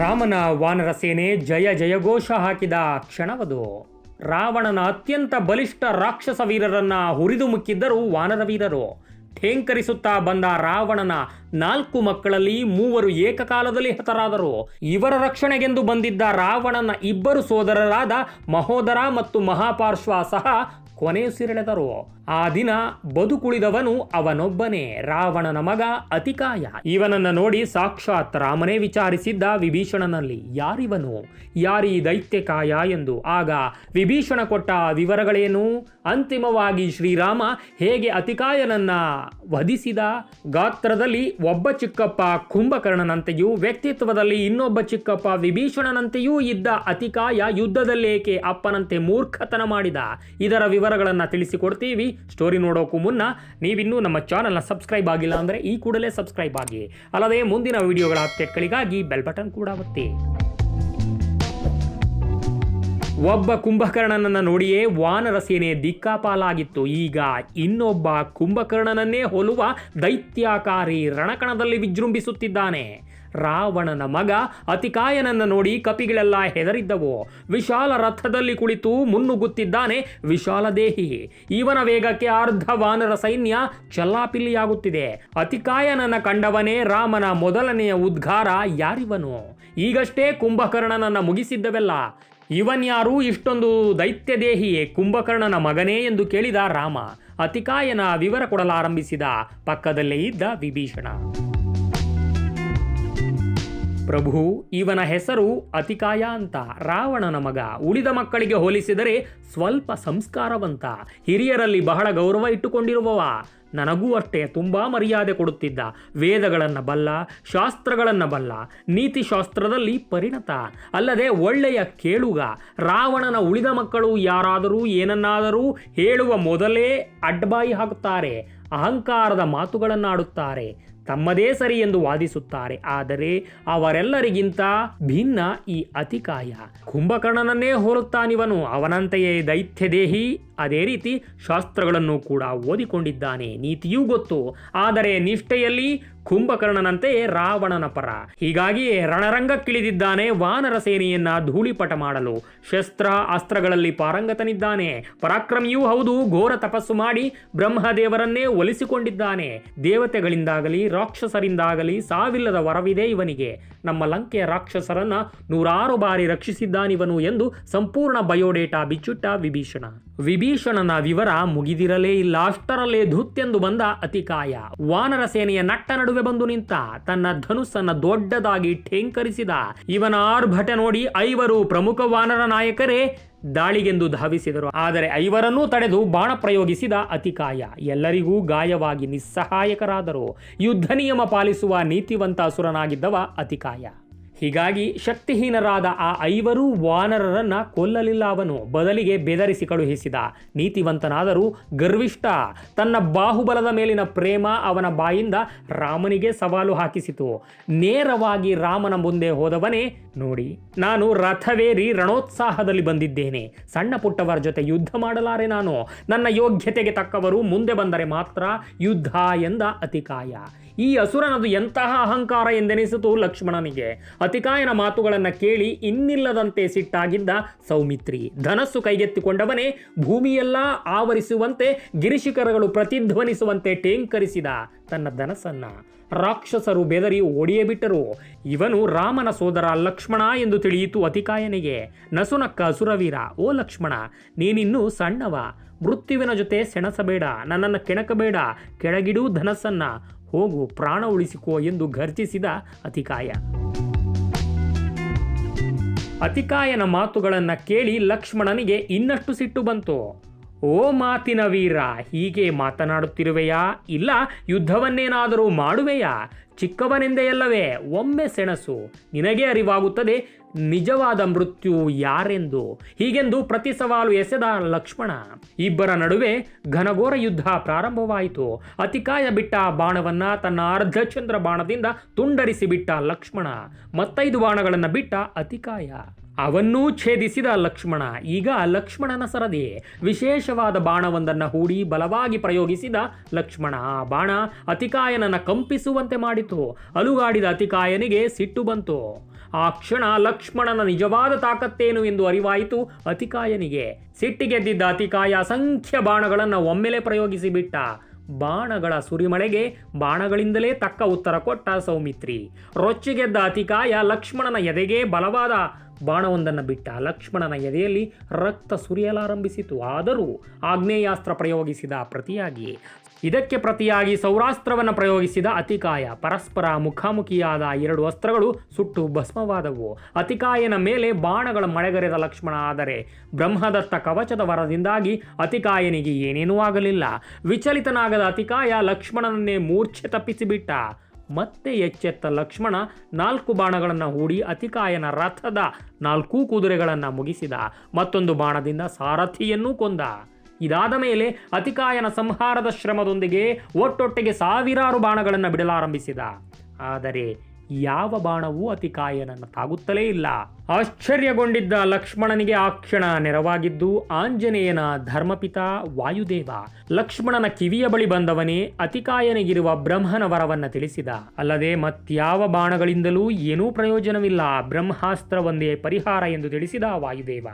ರಾಮನ ವಾನರ ಸೇನೆ ಜಯ ಜಯಘೋಷ ಹಾಕಿದ ಕ್ಷಣವದು. ರಾವಣನ ಅತ್ಯಂತ ಬಲಿಷ್ಠ ರಾಕ್ಷಸ ವೀರರನ್ನ ಹುರಿದು ಮುಕ್ಕಿದ್ದರು ವಾನರ ವೀರರು. ಠೇಂಕರಿಸುತ್ತಾ ಬಂದ ರಾವಣನ ನಾಲ್ಕು ಮಕ್ಕಳಲ್ಲಿ ಮೂವರು ಏಕಕಾಲದಲ್ಲಿ ಹತರಾದರು. ಇವರ ರಕ್ಷಣೆಗೆಂದು ಬಂದಿದ್ದ ರಾವಣನ ಇಬ್ಬರು ಸೋದರರಾದ ಮಹೋದರ ಮತ್ತು ಮಹಾಪಾರ್ಶ್ವ ಸಹ ಕೊನೆಯುಸಿರೆಳೆದರು ಆ ದಿನ ಬದುಕುಳಿದವನು ಅವನೊಬ್ಬನೇ, ರಾವಣನ ಮಗ ಅತಿಕಾಯ. ಇವನನ್ನ ನೋಡಿ ಸಾಕ್ಷಾತ್ ರಾಮನೇ ವಿಚಾರಿಸಿದ್ದ ವಿಭೀಷಣನಲ್ಲಿ, ಯಾರಿವನು? ಯಾರೀ ದೈತ್ಯಕಾಯ ಎಂದು. ಆಗ ವಿಭೀಷಣ ಕೊಟ್ಟ ವಿವರಗಳೇನು? ಅಂತಿಮವಾಗಿ ಶ್ರೀರಾಮ ಹೇಗೆ ಅತಿಕಾಯನನ್ನ ವಧಿಸಿದ? ಗಾತ್ರದಲ್ಲಿ ಒಬ್ಬ ಚಿಕ್ಕಪ್ಪ ಕುಂಭಕರ್ಣನಂತೆಯೂ, ವ್ಯಕ್ತಿತ್ವದಲ್ಲಿ ಇನ್ನೊಬ್ಬ ಚಿಕ್ಕಪ್ಪ ವಿಭೀಷಣನಂತೆಯೂ ಇದ್ದ ಅತಿಕಾಯ ಯುದ್ಧದಲ್ಲೇಕೆ ಅಪ್ಪನಂತೆ ಮೂರ್ಖತನ ಮಾಡಿದ? ಇದರ ವಿವರಗಳನ್ನು ತಿಳಿಸಿಕೊಡ್ತೀವಿ. ಸ್ಟೋರಿ ನೋಡೋಕ್ಕೂ ಮುನ್ನ ನೀವಿನ್ನೂ ನಮ್ಮ ಚಾನಲ್ನ ಸಬ್ಸ್ಕ್ರೈಬ್ ಆಗಿಲ್ಲ ಅಂದರೆ ಈ ಕೂಡಲೇ ಸಬ್ಸ್ಕ್ರೈಬ್ ಆಗಿ. ಅಲ್ಲದೆ ಮುಂದಿನ ವಿಡಿಯೋಗಳ ಅಪ್ಡೇಟ್ಗಳಿಗಾಗಿ ಬೆಲ್ ಬಟನ್ ಕೂಡ ಒತ್ತಿ. ಒಬ್ಬ ಕುಂಭಕರ್ಣನನ್ನು ನೋಡಿಯೇ ವಾನರ ಸೇನೆ ದಿಕ್ಕಾಪಾಲಾಗಿತ್ತು. ಈಗ ಇನ್ನೊಬ್ಬ ಕುಂಭಕರ್ಣನನ್ನೇ ಹೋಲುವ ದೈತ್ಯಾಕಾರಿ ರಣಕಣದಲ್ಲಿ ವಿಜೃಂಭಿಸುತ್ತಿದ್ದಾನೆ. ರಾವಣನ ಮಗ ಅತಿಕಾಯನನ್ನ ನೋಡಿ ಕಪಿಗಳೆಲ್ಲ ಹೆದರಿದ್ದವು. ವಿಶಾಲ ರಥದಲ್ಲಿ ಕುಳಿತು ಮುನ್ನುಗ್ಗುತ್ತಿದ್ದಾನೆ ವಿಶಾಲ ದೇಹಿ. ಇವನ ವೇಗಕ್ಕೆ ಅರ್ಧ ವಾನರ ಸೈನ್ಯ ಚಲ್ಲಾಪಿಲ್ಲಿಯಾಗುತ್ತಿದೆ. ಅತಿಕಾಯನನ್ನ ಕಂಡವನೇ ರಾಮನ ಮೊದಲನೆಯ ಉದ್ಗಾರ ಯಾರಿವನು? ಈಗಷ್ಟೇ ಕುಂಭಕರ್ಣನನ್ನ ಮುಗಿಸಿದ್ದವೆಲ್ಲ. ಇವನ್ಯಾರು ಇಷ್ಟೊಂದು ದೈತ್ಯದೇಹಿಯೇ ಕುಂಭಕರ್ಣನ ಮಗನೇ ಎಂದು ಕೇಳಿದ ರಾಮ. ಅತಿಕಾಯನ ವಿವರ ಕೊಡಲಾರಂಭಿಸಿದ ಪಕ್ಕದಲ್ಲೇ ಇದ್ದ ವಿಭೀಷಣ. ಪ್ರಭು, ಇವನ ಹೆಸರು ಅತಿಕಾಯ ಅಂತ. ರಾವಣನ ಮಗ, ಉಳಿದ ಮಕ್ಕಳಿಗೆ ಹೋಲಿಸಿದರೆ ಸ್ವಲ್ಪ ಸಂಸ್ಕಾರವಂತ. ಹಿರಿಯರಲ್ಲಿ ಬಹಳ ಗೌರವ ಇಟ್ಟುಕೊಂಡಿರುವವ. ನನಗೂ ಅಷ್ಟೇ ತುಂಬ ಮರ್ಯಾದೆ ಕೊಡುತ್ತಿದ್ದ. ವೇದಗಳನ್ನು ಬಲ್ಲ, ಶಾಸ್ತ್ರಗಳನ್ನು ಬಲ್ಲ. ನೀತಿಶಾಸ್ತ್ರದಲ್ಲಿ ಪರಿಣತ. ಅಲ್ಲದೆ ಒಳ್ಳೆಯ ಕೇಳುಗ. ರಾವಣನ ಉಳಿದ ಮಕ್ಕಳು ಯಾರಾದರೂ ಏನನ್ನಾದರೂ ಹೇಳುವ ಮೊದಲೇ ಅಡ್ಡಬಾಯಿ ಹಾಕುತ್ತಾರೆ. ಅಹಂಕಾರದ ಮಾತುಗಳನ್ನಾಡುತ್ತಾರೆ. ತಮ್ಮದೇ ಸರಿ ಎಂದು ವಾದಿಸುತ್ತಾರೆ. ಆದರೆ ಅವರೆಲ್ಲರಿಗಿಂತ ಭಿನ್ನ ಈ ಅತಿಕಾಯ. ಕುಂಭಕರ್ಣನನ್ನೇ ಹೋಲುತ್ತಾನಿವನು. ಅವನಂತೆಯೇ ದೈತ್ಯದೇಹಿ. ಅದೇ ರೀತಿ ಶಾಸ್ತ್ರಗಳನ್ನು ಕೂಡ ಓದಿಕೊಂಡಿದ್ದಾನೆ. ನೀತಿಯೂ ಗೊತ್ತು. ಆದರೆ ನಿಷ್ಠೆಯಲ್ಲಿ ಕುಂಭಕರ್ಣನಂತೆ ರಾವಣನ ಪರ. ಹೀಗಾಗಿ ರಣರಂಗಕ್ಕಿಳಿದಿದ್ದಾನೆ. ವಾನರ ಸೇನೆಯನ್ನ ಧೂಳಿಪಟ ಮಾಡಲು. ಶಸ್ತ್ರ ಅಸ್ತ್ರಗಳಲ್ಲಿ ಪಾರಂಗತನಿದ್ದಾನೆ. ಪರಾಕ್ರಮಿಯೂ ಹೌದು. ಘೋರ ತಪಸ್ಸು ಮಾಡಿ ಬ್ರಹ್ಮದೇವರನ್ನೇ ಒಲಿಸಿಕೊಂಡಿದ್ದಾನೆ. ದೇವತೆಗಳಿಂದಾಗಲಿ ರಾಕ್ಷಸರಿಂದಾಗಲಿ ಸಾವಿಲ್ಲದ ವರವಿದೆ ಇವನಿಗೆ. ನಮ್ಮ ಲಂಕೆಯ ರಾಕ್ಷಸರನ್ನ ನೂರಾರು ಬಾರಿ ರಕ್ಷಿಸಿದ್ದಾನಿವನು ಎಂದು ಸಂಪೂರ್ಣ ಬಯೋಡೇಟಾ ಬಿಚ್ಚುಟ್ಟ ವಿಭೀಷಣ. ವಿಭೀಷಣನ ವಿವರ ಮುಗಿದಿರಲೇ ಇಲ್ಲ. ಅಷ್ಟರಲ್ಲೇ ಧುತ್ತೆಂದು ಬಂದ ಅತಿಕಾಯ. ವಾನರ ಸೇನೆಯ ನಟ್ಟ ನಡುವೆ ಬಂದು ನಿಂತ ತನ್ನ ಧನುಸ್ಸನ್ನ ದೊಡ್ಡದಾಗಿ ಠೇಂಕರಿಸಿದ ಇವನ ಆರ್ಭಟ ನೋಡಿ ಐವರು ಪ್ರಮುಖ ವಾನರ ನಾಯಕರೇ ದಾಳಿಗೆಂದು ಧಾವಿಸಿದರು. ಆದರೆ ಐವರನ್ನೂ ತಡೆದು ಬಾಣ ಪ್ರಯೋಗಿಸಿದ ಅತಿಕಾಯ ಎಲ್ಲರಿಗೂ ಗಾಯವಾಗಿ ನಿಸ್ಸಹಾಯಕರಾದರು. ಯುದ್ಧ ನಿಯಮ ಪಾಲಿಸುವ ನೀತಿವಂತ ಅಸುರನಾಗಿದ್ದವ ಅತಿಕಾಯ. ಹೀಗಾಗಿ ಶಕ್ತಿಹೀನರಾದ ಆ ಐವರೂ ವಾನರರನ್ನು ಕೊಲ್ಲಲಿಲ್ಲ ಅವನು. ಬದಲಿಗೆ ಬೆದರಿಸಿ ಕಳುಹಿಸಿದ. ನೀತಿವಂತನಾದರೂ ಗರ್ವಿಷ್ಠ. ತನ್ನ ಬಾಹುಬಲದ ಮೇಲಿನ ಪ್ರೇಮ ಅವನ ಬಾಯಿಂದ ರಾಮನಿಗೆ ಸವಾಲು ಹಾಕಿಸಿತು. ನೇರವಾಗಿ ರಾಮನ ಮುಂದೆ ಹೋದವನೇ ನೋಡಿ, ನಾನು ರಥವೇರಿ ರಣೋತ್ಸಾಹದಲ್ಲಿ ಬಂದಿದ್ದೇನೆ. ಸಣ್ಣ ಪುಟ್ಟವರ ಜೊತೆ ಯುದ್ಧ ಮಾಡಲಾರೆ ನಾನು. ನನ್ನ ಯೋಗ್ಯತೆಗೆ ತಕ್ಕವರು ಮುಂದೆ ಬಂದರೆ ಮಾತ್ರ ಯುದ್ಧ ಎಂದ ಅತಿಕಾಯ. ಈ ಅಸುರನದು ಎಂತಹ ಅಹಂಕಾರ ಎಂದೆನಿಸಿತು ಲಕ್ಷ್ಮಣನಿಗೆ? ಅತಿಕಾಯನ ಮಾತುಗಳನ್ನು ಕೇಳಿ ಇನ್ನಿಲ್ಲದಂತೆ ಸಿಟ್ಟಾಗಿದ್ದ ಸೌಮಿತ್ರಿ. ಧನಸ್ಸು ಕೈಗೆತ್ತಿಕೊಂಡವನೇ ಭೂಮಿಯೆಲ್ಲ ಆವರಿಸುವಂತೆ ಗಿರಿಶಿಖರಗಳು ಪ್ರತಿಧ್ವನಿಸುವಂತೆ ಟೇಂಕರಿಸಿದ ತನ್ನ ಧನಸ್ಸನ್ನು. ರಾಕ್ಷಸರು ಬೆದರಿ ಓಡಿಯೇ ಬಿಟ್ಟರು ಇವನು ರಾಮನ ಸೋದರ ಲಕ್ಷ್ಮಣ ಎಂದು ತಿಳಿಯಿತು ಅತಿಕಾಯನಿಗೆ. ನಸುನಕ್ಕ ಅಸುರವೀರ, ಓ ಲಕ್ಷ್ಮಣ, ನೀನಿನ್ನು ಸಣ್ಣವ. ಮೃತ್ಯುವಿನ ಜೊತೆ ಸೆಣಸಬೇಡ. ನನ್ನನ್ನು ಕೆಣಕಬೇಡ. ಕೆಳಗಿಡೂ ಧನಸ್ಸನ್ನ. ಹೋಗು ಪ್ರಾಣ ಉಳಿಸಿಕೋ ಎಂದು ಘರ್ಜಿಸಿದ ಅತಿಕಾಯ. ಅತಿಕಾಯನ ಮಾತುಗಳನ್ನು ಕೇಳಿ ಲಕ್ಷ್ಮಣನಿಗೆ ಇನ್ನಷ್ಟು ಸಿಟ್ಟು ಬಂತು. ಓ ಮಾತಿನ ವೀರ, ಹೀಗೆ ಮಾತನಾಡುತ್ತಿರುವೆಯಾ? ಇಲ್ಲ, ಯುದ್ಧವನ್ನೇನಾದರೂ ಮಾಡುವೆಯಾ? ಚಿಕ್ಕವನೆಂದೆಯಲ್ಲವೇ, ಒಮ್ಮೆ ಸೆಣಸು. ನಿನಗೆ ಅರಿವಾಗುತ್ತದೆ, ನಿಜವಾದ ಮೃತ್ಯು ಯಾರೆಂದು. ಹೀಗೆಂದು ಪ್ರತಿ ಸವಾಲು ಎಸೆದ ಲಕ್ಷ್ಮಣ. ಇಬ್ಬರ ನಡುವೆ ಘನಘೋರ ಯುದ್ಧ ಪ್ರಾರಂಭವಾಯಿತು. ಅತಿಕಾಯ ಬಿಟ್ಟ ಬಾಣವನ್ನ ತನ್ನ ಅರ್ಧಚಂದ್ರ ಬಾಣದಿಂದ ತುಂಡರಿಸಿ ಬಿಟ್ಟ ಲಕ್ಷ್ಮಣ. ಮತ್ತೈದು ಬಾಣಗಳನ್ನು ಬಿಟ್ಟ ಅತಿಕಾಯ. ಅವನ್ನೂ ಛೇದಿಸಿದ ಲಕ್ಷ್ಮಣ. ಈಗ ಲಕ್ಷ್ಮಣನ ಸರದಿ. ವಿಶೇಷವಾದ ಬಾಣವೊಂದನ್ನು ಹೂಡಿ ಬಲವಾಗಿ ಪ್ರಯೋಗಿಸಿದ ಲಕ್ಷ್ಮಣ. ಆ ಬಾಣ ಅತಿಕಾಯನನ್ನು ಕಂಪಿಸುವಂತೆ ಮಾಡಿತು. ಅಲುಗಾಡಿದ ಅತಿಕಾಯನಿಗೆ ಸಿಟ್ಟು ಬಂತು. ಆ ಕ್ಷಣ ಲಕ್ಷ್ಮಣನ ನಿಜವಾದ ತಾಕತ್ತೇನು ಎಂದು ಅರಿವಾಯಿತು ಅತಿಕಾಯನಿಗೆ. ಸಿಟ್ಟಿಗೆದ್ದಿದ್ದ ಅತಿಕಾಯ ಅಸಂಖ್ಯ ಬಾಣಗಳನ್ನು ಒಮ್ಮೆಲೆ ಪ್ರಯೋಗಿಸಿಬಿಟ್ಟ. ಬಾಣಗಳ ಸುರಿಮಳೆಗೆ ಬಾಣಗಳಿಂದಲೇ ತಕ್ಕ ಉತ್ತರ ಕೊಟ್ಟ ಸೌಮಿತ್ರಿ. ರೊಚ್ಚಿಗೆದ್ದ ಅತಿಕಾಯ ಲಕ್ಷ್ಮಣನ ಎದೆಗೆ ಬಲವಾದ ಬಾಣವೊಂದನ್ನು ಬಿಟ್ಟ ಲಕ್ಷ್ಮಣನ ಎದೆಯಲ್ಲಿ ರಕ್ತ ಸುರಿಯಲಾರಂಭಿಸಿತು. ಆದರೂ ಆಗ್ನೇಯಾಸ್ತ್ರ ಪ್ರಯೋಗಿಸಿದ ಪ್ರತಿಯಾಗಿ ಇದಕ್ಕೆ ಪ್ರತಿಯಾಗಿ ಸೌರಾಸ್ತ್ರವನ್ನು ಪ್ರಯೋಗಿಸಿದ ಅತಿಕಾಯ ಪರಸ್ಪರ ಮುಖಾಮುಖಿಯಾದ ಎರಡು ಅಸ್ತ್ರಗಳು ಸುಟ್ಟು ಭಸ್ಮವಾದವು. ಅತಿಕಾಯನ ಮೇಲೆ ಬಾಣಗಳ ಮಳೆಗರೆದ ಲಕ್ಷ್ಮಣ. ಆದರೆ ಬ್ರಹ್ಮದತ್ತ ಕವಚದ ವರದಿಂದಾಗಿ ಅತಿಕಾಯನಿಗೆ ಏನೇನೂ ಆಗಲಿಲ್ಲ. ವಿಚಲಿತನಾಗದ ಅತಿಕಾಯ ಲಕ್ಷ್ಮಣನನ್ನೇ ಮೂರ್ಛೆ ತಪ್ಪಿಸಿಬಿಟ್ಟ. ಮತ್ತೆ ಎಚ್ಚೆತ್ತ ಲಕ್ಷ್ಮಣ ನಾಲ್ಕು ಬಾಣಗಳನ್ನು ಹೂಡಿ ಅತಿಕಾಯನ ರಥದ ನಾಲ್ಕು ಕುದುರೆಗಳನ್ನು ಮುಗಿಸಿದ. ಮತ್ತೊಂದು ಬಾಣದಿಂದ ಸಾರಥಿಯನ್ನೂ ಕೊಂದ. ಇದಾದ ಮೇಲೆ ಅತಿಕಾಯನ ಸಂಹಾರದ ಶ್ರಮದೊಂದಿಗೆ ಒಟ್ಟೊಟ್ಟಿಗೆ ಸಾವಿರಾರು ಬಾಣಗಳನ್ನು ಬಿಡಲಾರಂಭಿಸಿದ. ಆದರೆ ಯಾವ ಬಾಣವೂ ಅತಿಕಾಯನನ್ನು ತಾಗುತ್ತಲೇ ಇಲ್ಲ. ಆಶ್ಚರ್ಯಗೊಂಡಿದ್ದ ಲಕ್ಷ್ಮಣನಿಗೆ ಆ ಕ್ಷಣ ನೆರವಾಗಿದ್ದು, ಆಂಜನೇಯನ ಧರ್ಮಪಿತ ವಾಯುದೇವ. ಲಕ್ಷ್ಮಣನ ಕಿವಿಯ ಬಳಿ ಬಂದವನೇ ಅತಿಕಾಯನಿಗಿರುವ ಬ್ರಹ್ಮನ ವರವನ್ನ ತಿಳಿಸಿದ. ಅಲ್ಲದೆ ಮತ್ಯಾವ ಬಾಣಗಳಿಂದಲೂ ಏನೂ ಪ್ರಯೋಜನವಿಲ್ಲ. ಬ್ರಹ್ಮಾಸ್ತ್ರ ಪರಿಹಾರ ಎಂದು ತಿಳಿಸಿದ ವಾಯುದೇವ.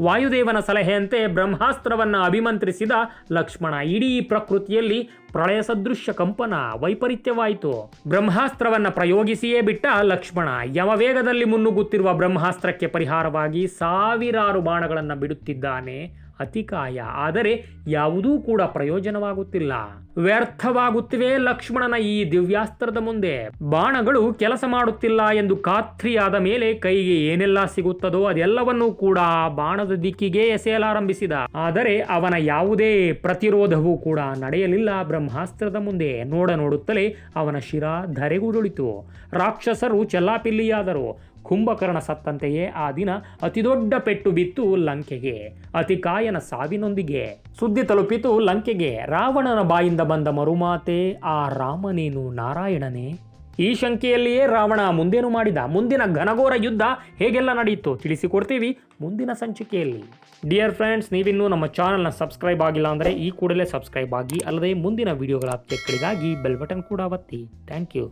ವಾಯುದೇವನ ಸಲಹೆಯಂತೆ ಬ್ರಹ್ಮಾಸ್ತ್ರವನ್ನ ಅಭಿಮಂತ್ರಿಸಿದ ಲಕ್ಷ್ಮಣ ಇಡೀ ಪ್ರಕೃತಿಯಲ್ಲಿ ಪ್ರಳಯ ಸದೃಶ್ಯ ಕಂಪನ ವೈಪರೀತ್ಯವಾಯಿತು. ಬ್ರಹ್ಮಾಸ್ತ್ರವನ್ನ ಪ್ರಯೋಗಿಸಿಯೇ ಬಿಟ್ಟ ಲಕ್ಷ್ಮಣ ಯಮವೇಗದಲ್ಲಿ ಮುನ್ನುಗ್ಗುತ್ತಿರುವ ಬ್ರಹ್ಮಾಸ್ತ್ರಕ್ಕೆ ಪರಿಹಾರವಾಗಿ ಸಾವಿರಾರು ಬಾಣಗಳನ್ನು ಬಿಡುತ್ತಿದ್ದಾನೆ ಅತಿಕಾಯ. ಆದರೆ ಯಾವುದೂ ಕೂಡ ಪ್ರಯೋಜನವಾಗುತ್ತಿಲ್ಲ. ವ್ಯರ್ಥವಾಗುತ್ತಿವೆ ಲಕ್ಷ್ಮಣನ ಈ ದಿವ್ಯಾಸ್ತ್ರದ ಮುಂದೆ. ಬಾಣಗಳು ಕೆಲಸ ಮಾಡುತ್ತಿಲ್ಲ ಎಂದು ಖಾತ್ರಿಯಾದ ಮೇಲೆ ಕೈಗೆ ಏನೆಲ್ಲ ಸಿಗುತ್ತದೋ ಅದೆಲ್ಲವನ್ನೂ ಕೂಡ ಬಾಣದ ದಿಕ್ಕಿಗೆ ಎಸೆಯಲಾರಂಭಿಸಿದ. ಆದರೆ ಅವನ ಯಾವುದೇ ಪ್ರತಿರೋಧವೂ ಕೂಡ ನಡೆಯಲಿಲ್ಲ ಬ್ರಹ್ಮಾಸ್ತ್ರದ ಮುಂದೆ. ನೋಡ ನೋಡುತ್ತಲೇ ಅವನ ಶಿರ ಧರೆಗುರುಳಿತು. ರಾಕ್ಷಸರು ಚೆಲ್ಲಾಪಿಲ್ಲಿಯಾದರು. ಕುಂಭಕರ್ಣ ಸತ್ತಂತೆಯೇ ಆ ದಿನ ಅತಿದೊಡ್ಡ ಪೆಟ್ಟು ಬಿತ್ತು ಲಂಕೆಗೆ. ಅತಿಕಾಯನ ಸಾವಿನೊಂದಿಗೆ. ಸುದ್ದಿ ತಲುಪಿತು ಲಂಕೆಗೆ. ರಾವಣನ ಬಾಯಿಂದ ಬಂದ ಮರುಮಾತೆ, ಆ ರಾಮನೇನು ನಾರಾಯಣನೇ? ಈ ಶಂಕೆಯಲ್ಲಿಯೇ ರಾವಣ ಮುಂದೇನು ಮಾಡಿದ? ಮುಂದಿನ ಘನಘೋರ ಯುದ್ಧ ಹೇಗೆಲ್ಲ ನಡೆಯಿತು ತಿಳಿಸಿಕೊಡ್ತೀವಿ ಮುಂದಿನ ಸಂಚಿಕೆಯಲ್ಲಿ. ಡಿಯರ್ ಫ್ರೆಂಡ್ಸ್ ನೀವಿನ್ನೂ ನಮ್ಮ ಚಾನಲ್ನ ಸಬ್ಸ್ಕ್ರೈಬ್ ಆಗಿಲ್ಲ ಅಂದರೆ ಈ ಕೂಡಲೇ ಸಬ್ಸ್ಕ್ರೈಬ್ ಆಗಿ, ಅಲ್ಲದೆ ಮುಂದಿನ ವಿಡಿಯೋಗಳ ಅಪ್ಡೇಟ್ಗಳಿಗಾಗಿ ಬೆಲ್ ಬಟನ್ ಕೂಡ ಒತ್ತಿ. Thank you